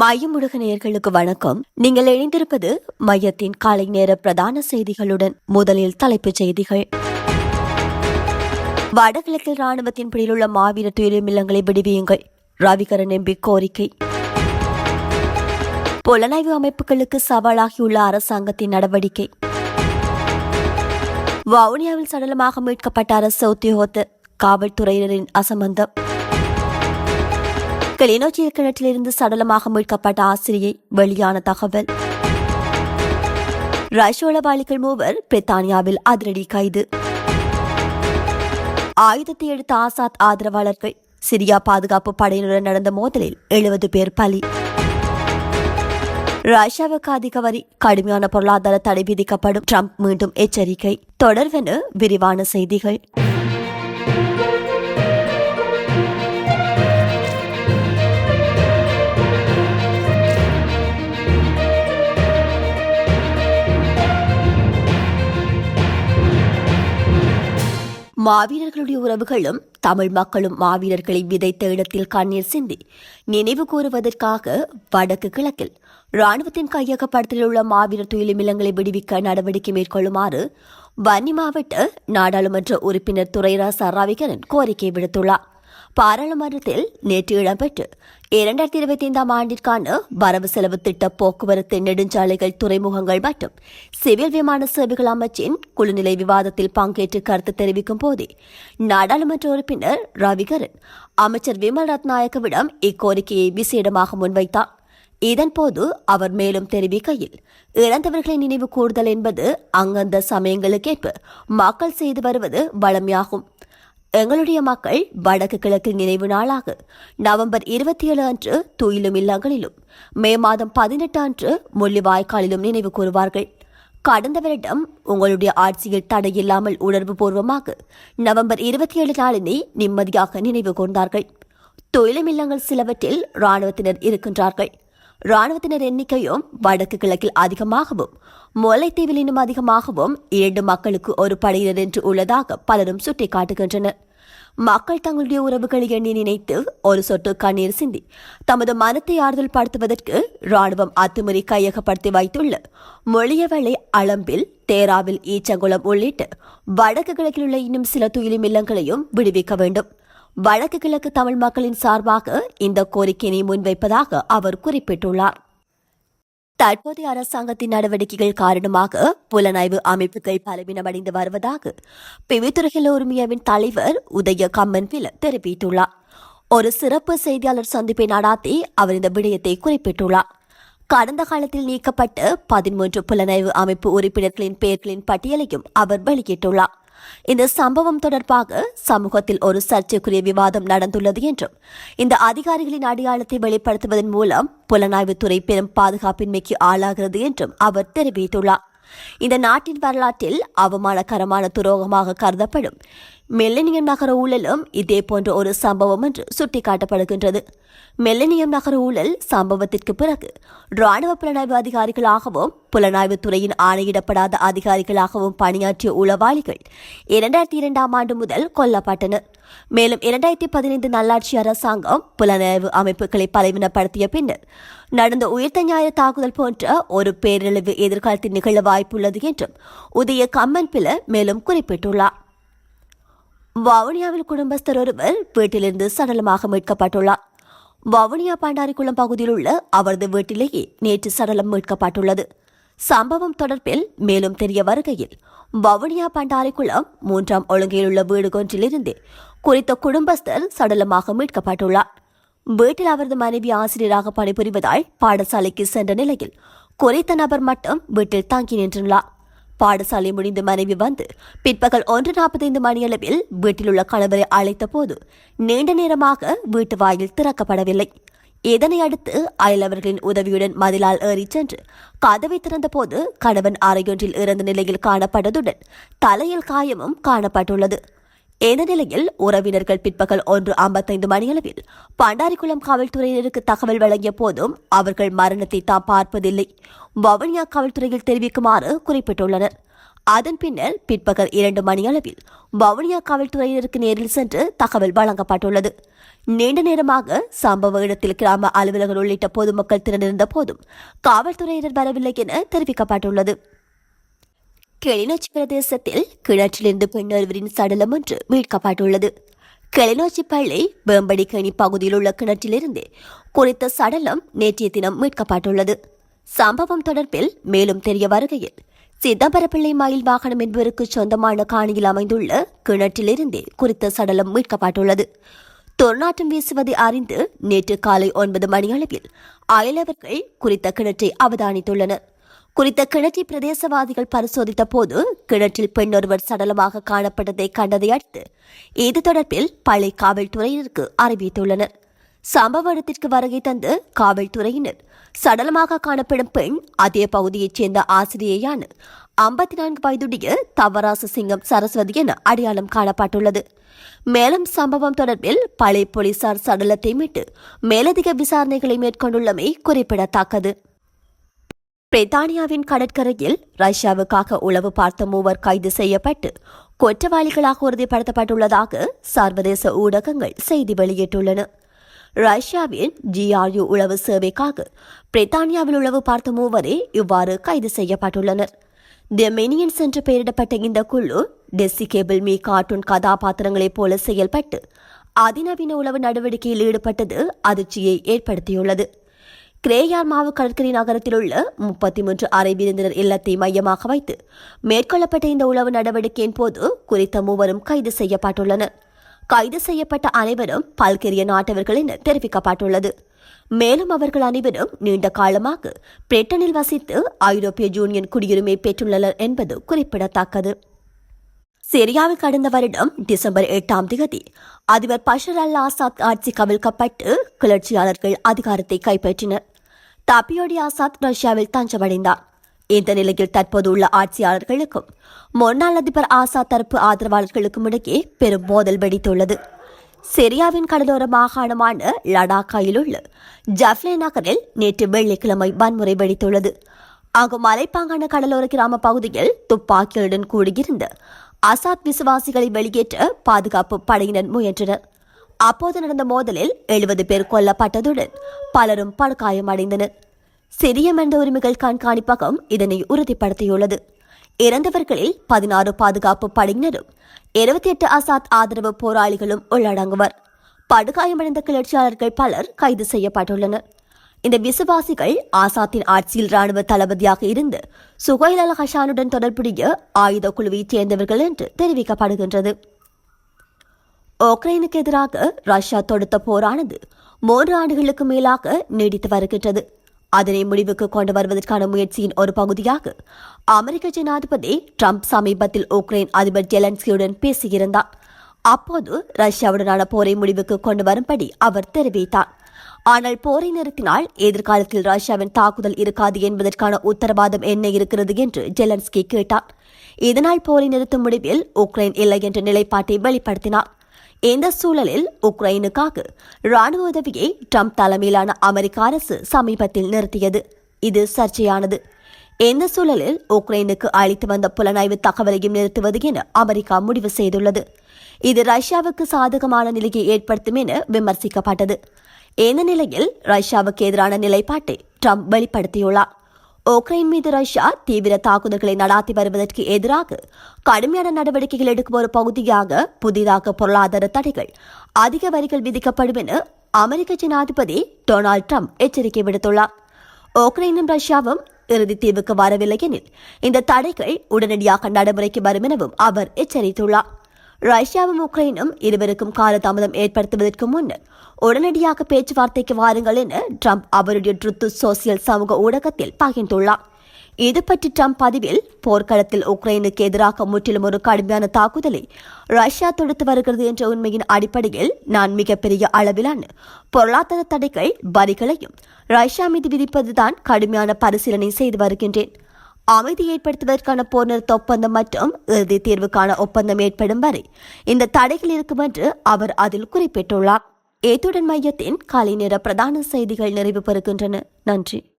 மையமுடுக நேயர்களுக்கு வணக்கம். நீங்கள் இணைந்திருப்பது மையத்தின் காலை நேர பிரதான செய்திகளுடன் முதலில் தலைப்புச் செய்திகள். வடகிழக்கில் ராணுவத்தின் பிடியிலுள்ள மாவீர துயிலும் விடுவியுங்கள். ரவிகரன் எம்பி கோரிக்கை. புலனாய்வு அமைப்புகளுக்கு சவாலாகியுள்ள அரசாங்கத்தின் நடவடிக்கை. வவுனியாவில் சடலமாக மீட்கப்பட்ட அரசு உத்தியோகத்தர் காவல்துறையினரின் அசம்பந்தம். கிளிநொச்சி கிணற்றிலிருந்து சடலமாக மீட்கப்பட்ட ஆசிரியை வெளியான தகவல். ரஷ்ய பாலிகள் மூவர் பிரித்தானியாவில் அதிரடி கைது. ஆயுதத்தை எடுத்த ஆசாத் ஆதரவாளர்கள் சிரியா பாதுகாப்பு படையினருடன் நடந்த மோதலில் எழுபது பேர் பலி. ரஷ்யாவுக்கு அதிக வரி கடுமையான பொருளாதார தடை விதிக்கப்படும் ட்ரம்ப் மீண்டும் எச்சரிக்கை. தொடர்வென விரிவான செய்திகள். மாவீரர்களுடைய உறவுகளும் தமிழ் மக்களும் மாவீரர்களை விதைத்த இடத்தில் கண்ணீர் சிந்தி நினைவு கூறுவதற்காக வடக்கு கிழக்கில் ராணுவத்தின் கையகப்படுத்தலில் உள்ள மாவீரர் துயிலும் விடுவிக்க நடவடிக்கை மேற்கொள்ளுமாறு வன்னி மாவட்ட நாடாளுமன்ற உறுப்பினர் துரைராசா சராவிகரன் கோரிக்கை விடுத்துள்ளார். பாராளுமன்றத்தில் நேற்று இடம்பெற்று இரண்டாயிரத்தி இருபத்தி ஐந்தாம் ஆண்டிற்கான வரவு செலவு திட்ட போக்குவரத்து நெடுஞ்சாலைகள் துறைமுகங்கள் மற்றும் சிவில் விமான சேவைகள் அமைச்சின் குழுநிலை விவாதத்தில் பங்கேற்று கருத்து தெரிவிக்கும் போதே நாடாளுமன்ற உறுப்பினர் ரவிகரன் அமைச்சர் விமல் ரத்நாயக்கவிடம் இக்கோரிக்கையை விசேடமாக முன்வைத்தார். இதன்போது அவர் மேலும் தெரிவிக்கையில் இறந்தவர்களை நினைவு கூறுதல் என்பது அங்கந்த சமயங்களுக்கேற்ப மக்கள் செய்து வருவது வளமையாகும். எங்களுடைய மக்கள் வடக்கு கிழக்கு நினைவு நாளாக. நவம்பர் இருபத்தி ஏழு அன்று துயிலும் இல்லங்களிலும் மே மாதம் பதினெட்டு அன்று முள்ளிவாய்க்காலிலும் நினைவு கூறுவார்கள். கடந்த வருடம் உங்களுடைய ஆட்சியில் தடையில்லாமல் உணர்வு பூர்வமாக நவம்பர் இருபத்தி ஏழு நாளினை நிம்மதியாக நினைவு கூர்ந்தார்கள். தொழிலும் இல்லங்கள் சிலவற்றில் ராணுவத்தினர் இருக்கின்றார்கள். ராணுவத்தினர் எண்ணிக்கையும் வடக்கு கிழக்கில் அதிகமாகவும் முல்லைத்தீவில் இன்னும் அதிகமாகவும் இரண்டு மக்களுக்கு ஒரு படையினர் என்று உள்ளதாக பலரும் சுட்டிக்காட்டுகின்றனர். மக்கள் தங்களுடைய உறவுகளை எண்ணி நினைத்து ஒரு சொட்டு கண்ணீர் சிந்தி தமது மனத்தை ஆறுதல் படுத்துவதற்கு ராணுவம் அத்துமீறி கையகப்படுத்தி வைத்துள்ள மொழியவளை அளம்பில் தேராவில் ஈச்சங்குளம் உள்ளிட்டு வடக்கு கிழக்கில் உள்ள இன்னும் சில துயிலும் இல்லங்களையும் விடுவிக்க வேண்டும். வடக்கு கிழக்கு தமிழ் மக்களின் சார்பாக இந்த கோரிக்கையினை முன்வைப்பதாக அவர் குறிப்பிட்டுள்ளார். தற்போதைய அரசாங்கத்தின் நடவடிக்கைகள் காரணமாக புலனாய்வு அமைப்புகள் பலவீனமடைந்து வருவதாக பிவித்துறைகள் உரிமையவின் தலைவர் உதய கம்மன் பில தெரிவித்துள்ளார். ஒரு சிறப்பு செய்தியாளர் சந்திப்பை நடாத்தி அவர் இந்த விடயத்தை குறிப்பிட்டுள்ளார். கடந்த காலத்தில் நீக்கப்பட்ட பதிமூன்று புலனாய்வு அமைப்பு உறுப்பினர்களின் பெயர்களின் பட்டியலையும் அவர் வெளியிட்டுள்ளார். இந்த சம்பவம் தொடர்பாக சமூகத்தில் ஒரு சர்ச்சைக்குரிய விவாதம் நடந்துள்ளது என்றும் இந்த அதிகாரிகளின் அடையாளத்தை வெளிப்படுத்துவதன் மூலம் புலனாய்வுத்துறை பெரும் பாதுகாப்பின்மைக்கு ஆளாகிறது என்றும் அவர் தெரிவித்துள்ளார். இந்த நாட்டின் வரலாற்றில் அவமானகரமான துரோகமாக கருதப்படும் மெல்லனியம் நகர ஊழலும் இதே போன்ற ஒரு சம்பவம் என்று சுட்டிக்காட்டப்படுகின்றது. மெல்லனியம் நகர ஊழல் சம்பவத்திற்கு பிறகு ராணுவ புலனாய்வு அதிகாரிகளாகவும் புலனாய்வு துறையின் ஆணையிடப்படாத அதிகாரிகளாகவும் பணியாற்றிய உளவாளிகள் இரண்டாயிரத்தி இரண்டாம் ஆண்டு முதல் கொல்லப்பட்டனர். மேலும் இரண்டாயிரத்தி பதினைந்து நல்லாட்சி அரசாங்கம் புலனாய்வு அமைப்புகளை பலவீனப்படுத்திய பின்னர் நடந்த உயிர்த்த ஞாயிறு தாக்குதல் போன்ற ஒரு பேரழிவு எதிர்காலத்தில் நிகழ வாய்ப்புள்ளது என்றும் உதய கம்மன் பில மேலும் குறிப்பிட்டுள்ளார். வவுனியாவில் குடும்பஸ்தர் ஒருவர் வீட்டிலிருந்து சடலமாக மீட்கப்பட்டுள்ளார். வவுனியா பாண்டாரிக்குளம் பகுதியில் உள்ள அவரது வீட்டிலேயே நேற்று சடலம் மீட்கப்பட்டுள்ளது. சம்பவம் தொடர்பில் மேலும் தெரிய வருகையில் வவுனியா பண்டாரிக்குளம் மூன்றாம் ஒழுங்கையில் உள்ள வீடு ஒன்றிலிருந்து குறித்த குடும்பஸ்தர் சடலமாக மீட்கப்பட்டுள்ளார். வீட்டில் அவரது மனைவி ஆசிரியராக பணிபுரிவதால் பாடசாலைக்கு சென்ற நிலையில் குறித்த நபர் மட்டும் வீட்டில் தங்கி நின்றுள்ளார். பாடசாலை முடிந்து மனைவி வந்து பிற்பகல் ஒன்று நாற்பத்தைந்து மணியளவில் வீட்டில் உள்ள கணவரை அழைத்த போது நீண்ட நேரமாக வீட்டு வாயில் திறக்கப்படவில்லை. இதனை அடுத்து அயலவர்களின் உதவியுடன் மதிலால் ஏறிச் சென்று கதவை திறந்தபோது கணவன் அறையொன்றில் இறந்த நிலையில் காணப்பட்டதுடன் தலையில் காயமும் காணப்பட்டுள்ளது. இந்த நிலையில் உறவினர்கள் பிற்பகல் ஒன்று ஐம்பத்தைந்து மணியளவில் பண்டாரிக்குளம் காவல்துறையினருக்கு தகவல் வழங்கிய போதும் அவர்கள் மரணத்தை தாம் பார்ப்பதில்லை. வவுனியா காவல்துறையில் தெரிவிக்குமாறு குறிப்பிட்டுள்ளனர். அதன் பின்னர் பிற்பகல் இரண்டு மணியளவில் வவுனியா காவல்துறையினருக்கு நேரில் சென்று தகவல் வழங்கப்பட்டுள்ளது. நீண்ட நேரமாக சம்பவ இடத்தில் கிராம அலுவலர்கள் உள்ளிட்ட பொதுமக்கள் திரண்டிருந்த போதும் காவல்துறையினர் வரவில்லை என தெரிவிக்கப்பட்டுள்ளது. கிளிநொச்சி பிரதேசத்தில் கிணற்றிலிருந்து பெண் ஒருவரின் சடலம் ஒன்று மீட்கப்பட்டுள்ளது. கிளிநொச்சி பள்ளி வேம்படி கனி பகுதியில் உள்ள கிணற்றிலிருந்து குறித்த சடலம் நேற்றைய தினம் மீட்கப்பட்டுள்ளது. சம்பவம் தொடர்பில் மேலும் தெரிய வருகையில் சிதம்பரப்பிள்ளை மயில் வாகனம் என்பவருக்கு சொந்தமான காணியில் அமைந்துள்ள கிணற்றிலிருந்தே குறித்த சடலம் மீட்கப்பட்டுள்ளது. துர்நாற்றம் வீசுவதை அறிந்து நேற்று காலை ஒன்பது மணியளவில் அயலவர்கள் குறித்த கிணற்றை அவதானித்துள்ளனர். குறித்த கிணற்றை பிரதேசவாதிகள் பரிசோதித்த போது கிணற்றில் பெண் ஒருவர் சடலமாக காணப்பட்டதை கண்டதை அடுத்து இது தொடர்பில் பழைய காவல்துறையினருக்கு அறிவித்துள்ளனர். சம்பவ இடத்திற்கு வருகை தந்து காவல்துறையினர் சடலமாக காணப்படும் பெண் அதே பகுதியைச் சேர்ந்த ஆசிரியையான ஐம்பத்தி நான்கு வயதுடைய தவராச சிங்கம் சரஸ்வதி என அடையாளம் காணப்பட்டுள்ளது. மேலும் சம்பவம் தொடர்பில் பழைய போலீசார் சடலத்தை மீட்டு மேலதிக விசாரணைகளை மேற்கொண்டுள்ளமை குறிப்பிடத்தக்கது. பிரித்தானியாவின் கடற்கரையில் ரஷ்யாவுக்காக உளவு பார்த்த மூவர் கைது செய்யப்பட்டு குற்றவாளிகளாக உறுதிப்படுத்தப்பட்டுள்ளதாக சர்வதேச ஊடகங்கள் செய்தி வெளியிட்டுள்ளன. ரஷ்யாவின் ஜிஆர்யு உளவு சேவைக்காக பிரித்தானியாவில் உளவு பார்த்த மூவரே இவ்வாறு கைது செய்யப்பட்டுள்ளனர். தி மெனியன்ஸ் என்று பெயரிடப்பட்ட இந்த குழு டெஸ்ஸி கேபிள் மீ கார்ட்டூன் கதாபாத்திரங்களைப் போல செயல்பட்டு அதிநவீன உளவு நடவடிக்கையில் ஈடுபட்டது அதிர்ச்சியை ஏற்படுத்தியுள்ளது. கிரேயார் மாவு கடற்கரை நகரத்தில் உள்ள முப்பத்தி மூன்று அறை விருந்தினர் இல்லத்தை மையமாக வைத்து மேற்கொள்ளப்பட்ட இந்த உளவு நடவடிக்கையின் போது குறித்த மூவரும் கைது செய்யப்பட்டுள்ளனர். கைது செய்யப்பட்ட அனைவரும் பல்கேரிய நாட்டவர்கள் என தெரிவிக்கப்பட்டுள்ளது. மேலும் அவர்கள் அனைவரும் நீண்ட காலமாக பிரிட்டனில் வசித்து ஐரோப்பிய யூனியன் குடியுரிமை பெற்றுள்ளனர் என்பது குறிப்பிடத்தக்கது. சிரியாவில் கடந்த வருடம் டிசம்பர் எட்டாம் தேதி அதிபர் பஷர் அல் ஆசாத் ஆட்சி கவிழ்க்கப்பட்டு கிளர்ச்சியாளர்கள் அதிகாரத்தை கைப்பற்றினர். தப்பியோடி ஆசாத் ரஷ்யாவில் தஞ்சமடைந்தார். இந்த நிலையில் தற்போது உள்ள ஆட்சியாளர்களுக்கும் முன்னாள் அதிபர் ஆசாத் தரப்பு ஆதரவாளர்களுக்கும் இடையே பெரும் மோதல் வெடித்துள்ளது. சிரியாவின் கடலோர மாகாணமான லடாக்காயில் உள்ள ஜஃப்லே நகரில் நேற்று வெள்ளிக்கிழமை வன்முறை வெடித்துள்ளது. அங்கு மலைப்பாங்கான கடலோர கிராம பகுதியில் துப்பாக்கிகளுடன் கூடியிருந்த அசாத் விசுவாசிகளை வெளியேற்ற பாதுகாப்பு படையினர் முயன்றனர். அப்போது நடந்த மோதலில் எழுபது பேர் கொல்லப்பட்டதுடன் பலரும் படுகாயமடைந்தனர் சிறிய மனித உரிமைகள் கண்காணிப்பகம் இதனை உறுதிப்படுத்தியுள்ளது. இறந்தவர்களில் பதினாறு பாதுகாப்பு படையினரும் இருபத்தி எட்டு அசாத் ஆதரவு போராளிகளும் உள்ளடங்குவர். படுகாயமடைந்த கிளர்ச்சியாளர்கள் பலர் கைது செய்யப்பட்டுள்ளனர். இந்த விசுவாசிகள் ஆசாத்தின் ஆட்சியில் ராணுவ தளபதியாக இருந்து சுகைல் அல் ஹஷானுடன் தொடர்புடைய ஆயுத குழுவைச் சேர்ந்தவர்கள் என்று தெரிவிக்கப்படுகின்றது. உக்ரைனுக்கு எதிராக ரஷ்யா தொடுத்த போரானது மூன்று ஆண்டுகளுக்கு மேலாக நீடித்து வருகின்றது. அதனை முடிவுக்கு கொண்டு வருவதற்கான முயற்சியின் ஒரு பகுதியாக அமெரிக்க ஜனாதிபதி ட்ரம்ப் சமீபத்தில் உக்ரைன் அதிபர் ஜெலன்ஸ்கியுடன் பேசியிருந்தார். அப்போது ரஷ்யாவுடனான போரை முடிவுக்கு கொண்டு வரும்படி அவர் தெரிவித்தார். ஆனால் போரை நிறுத்தினால் எதிர்காலத்தில் ரஷ்யாவின் தாக்குதல் இருக்காது என்பதற்கான உத்தரவாதம் என்ன இருக்கிறது என்று ஜெலன்ஸ்கி கேட்டார். இதனால் போரை நிறுத்தும் முடிவில் உக்ரைன் இல்லை என்ற நிலைப்பாட்டை வெளிப்படுத்தினார். இந்த சூழலில் உக்ரைனுக்காக ராணுவ உதவியை ட்ரம்ப் தலைமையிலான அமெரிக்க அரசு சமீபத்தில் நிறுத்தியது. இது சர்ச்சையானது. இந்த சூழலில் உக்ரைனுக்கு அளித்து வந்த புலனாய்வு தகவலையும் நிறுத்துவது என அமெரிக்கா முடிவு செய்துள்ளது. இது ரஷ்யாவுக்கு சாதகமான நிலையை ஏற்படுத்தும் என விமர்சிக்கப்பட்டது. இந்த நிலையில் ரஷ்யாவுக்கு எதிரான நிலைப்பாட்டை ட்ரம்ப் வெளிப்படுத்தியுள்ளார். உக்ரைன் மீது ரஷ்யா தீவிர தாக்குதல்களை நடாத்தி வருவதற்கு எதிராக கடுமையான நடவடிக்கைகள் எடுக்கும் ஒரு பகுதியாக புதிதாக பொருளாதார தடைகள் அதிக வரிகள் விதிக்கப்படும் என அமெரிக்க ஜனாதிபதி டொனால்டு ட்ரம்ப் எச்சரிக்கை விடுத்துள்ளார். உக்ரைனும் ரஷ்யாவும் இறுதி தீர்வுக்கு வரவில்லை எனில் இந்த தடைகள் உடனடியாக நடைமுறைக்கு வரும் எனவும் அவர் எச்சரித்துள்ளார். ரஷ்யாவும் உக்ரைனும் இருவருக்கும் காலதாமதம் ஏற்படுத்துவதற்கு முன்னர் உடனடியாக பேச்சுவார்த்தைக்கு வாருங்கள் என ட்ரம்ப் அவருடைய ட்ருத்து சோசியல் சமூக ஊடகத்தில் பகிர்ந்துள்ளார். இது பற்றி ட்ரம்ப் பதிவில் போர்க்களத்தில் உக்ரைனுக்கு எதிராக முற்றிலும் ஒரு கடுமையான தாக்குதலை ரஷ்யா தொடுத்து வருகிறது என்ற உண்மையின் அடிப்படையில் நான் மிகப்பெரிய அளவிலான பொருளாதார தடைகள் வரிகளையும் ரஷ்யா மீது விதிப்பதுதான் கடுமையான பரிசீலனை செய்து வருகின்றேன். அமைதி ஏற்படுத்துவதற்கான போர் நிறுத்த ஒப்பந்தம் மற்றும் இறுதி தீர்வுக்கான ஒப்பந்தம் ஏற்படும் வரை இந்த தடைகள் இருக்கும் என்று அவர் அதில் குறிப்பிட்டுள்ளார். ஏத்துடன் மையத்தின் காலை நேர பிரதான செய்திகள் நிறைவு பெறுகின்றன. நன்றி.